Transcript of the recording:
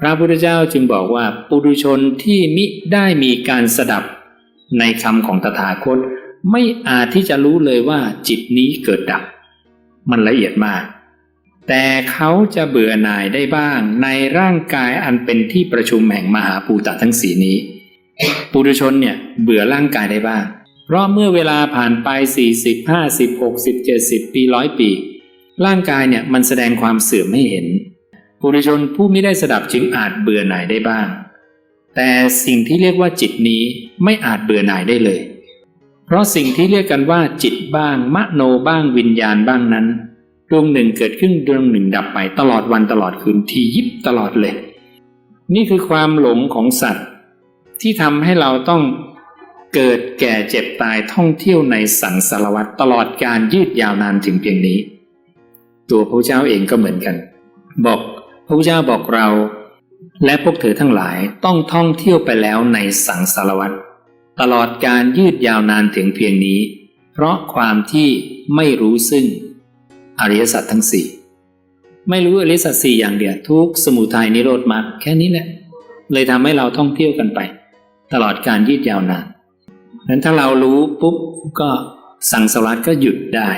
พระพุทธเจ้าจึงบอกว่าปุถุชนที่มิได้มีการสดับในคำของตถาคต ไม่อาจที่จะรู้เลยว่าจิตนี้เกิดดับ มันละเอียดมาก แต่เขาจะเบื่อหน่ายได้บ้างในร่างกายอันเป็นที่ประชุมแห่งมหาภูตะทั้งสีนี้ ปุถุชนเนี่ยเบื่อร่างกายได้บ้าง เพราะเมื่อเวลาผ่านไป 40 50 60 70 ปีร้อยปี ร่างกายเนี่ยมันแสดงความเสื่อมให้เห็น ปุถุชนผู้ไม่ได้สดับจึงอาจเบื่อหน่ายได้บ้าง แต่สิ่งที่เรียกว่าจิตนี้ไม่อาจเบื่อหน่ายได้เลย เพราะสิ่งที่เรียกกันว่าจิตบ้าง มโนบ้างวิญญาณบ้างนั้นดวงหนึ่งเกิดขึ้นดวงหนึ่งดับไปตลอดวันตลอดคืนทียิบตลอดเลย นี่คือความหลงของสัตว์ ที่ทำให้เราต้องเกิดแก่เจ็บตายท่องเที่ยวในสังสารวัฏตลอดการยืดยาวนานถึงเพียงนี้ ตัวพระเจ้าเองก็เหมือนกัน บอก พระพุทธเจ้าบอกเรา และพวกเธอทั้งหลายต้องท่องเที่ยวไปแล้วในสังสารวัฏตลอดการยืดยาวนานถึงเพียงนี้ เพราะความที่ไม่รู้ซึ่ง อริยสัจทั้งสี่ไม่รู้อริยสัจสี่อย่างเดียวทุกสมุทัยนิโรธมรรคแค่นี้แหละ เลยทำให้เราท่องเที่ยวกันไป ตลอดการยืดยาวนานนั้นถ้าเรารู้ปุ๊บก็สังสารวัฏก็หยุดได้